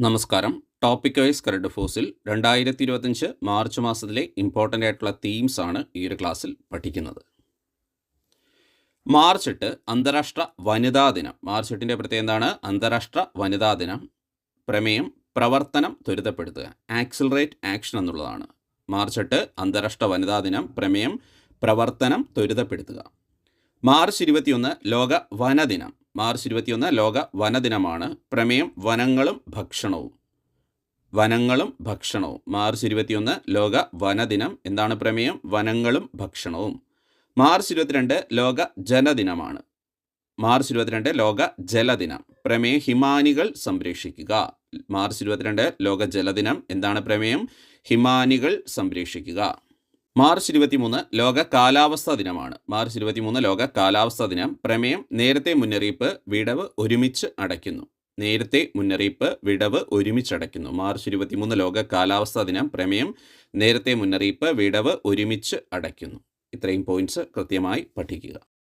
നമസ്കാരം. Topic wise current ഫോഴ്സിൽ രണ്ടായിരത്തി ഇരുപത്തഞ്ച് മാർച്ച് മാസത്തിലെ ഇമ്പോർട്ടന്റ് ആയിട്ടുള്ള തീംസ് ആണ് ഈ ഒരു ക്ലാസ്സിൽ പഠിക്കുന്നത്. മാർച്ച് എട്ട് അന്താരാഷ്ട്ര വനിതാ ദിനം. മാർച്ച് എട്ടിന്റെ പ്രത്യേകം എന്താണ്? അന്താരാഷ്ട്ര വനിതാ ദിനം. പ്രമേയം പ്രവർത്തനം ത്വരിതപ്പെടുത്തുക. ആക്സിലറേറ്റ് ആക്ഷൻ എന്നുള്ളതാണ്. മാർച്ച് എട്ട് അന്താരാഷ്ട്ര വനിതാ ദിനം. പ്രമേയം പ്രവർത്തനം ത്വരിതപ്പെടുത്തുക. മാർച്ച് ഇരുപത്തിയൊന്ന് ലോക വനദിനം. മാർച്ച് ഇരുപത്തിയൊന്ന് ലോക വനദിനമാണ്. പ്രമേയം വനങ്ങളും ഭക്ഷണവും. വനങ്ങളും ഭക്ഷണവും. മാർച്ച് ഇരുപത്തിയൊന്ന് ലോക വനദിനം. എന്താണ് പ്രമേയം? വനങ്ങളും ഭക്ഷണവും. മാർച്ച് ഇരുപത്തിരണ്ട് ലോക ജലദിനമാണ്. മാർച്ച് ഇരുപത്തിരണ്ട് ലോക ജലദിനം. പ്രമേയം ഹിമാനികൾ സംരക്ഷിക്കുക. മാർച്ച് ഇരുപത്തിരണ്ട് ലോക ജലദിനം. എന്താണ് പ്രമേയം? ഹിമാനികൾ സംരക്ഷിക്കുക. മാർച്ച് ഇരുപത്തിമൂന്ന് ലോക കാലാവസ്ഥാ ദിനമാണ്. മാർച്ച് ഇരുപത്തിമൂന്ന് ലോക കാലാവസ്ഥാ ദിനം. പ്രമേയം നേരത്തെ മുന്നറിയിപ്പ് വിടവ് ഒരുമിച്ച് അടയ്ക്കുന്നു. നേരത്തെ മുന്നറിയിപ്പ് വിടവ് ഒരുമിച്ചടയ്ക്കുന്നു മാർച്ച് ഇരുപത്തിമൂന്ന് ലോക കാലാവസ്ഥാ ദിനം. പ്രമേയം നേരത്തെ മുന്നറിയിപ്പ് വിടവ് ഒരുമിച്ച് അടയ്ക്കുന്നു. ഇത്രയും പോയിന്റ്സ് കൃത്യമായി പഠിക്കുക.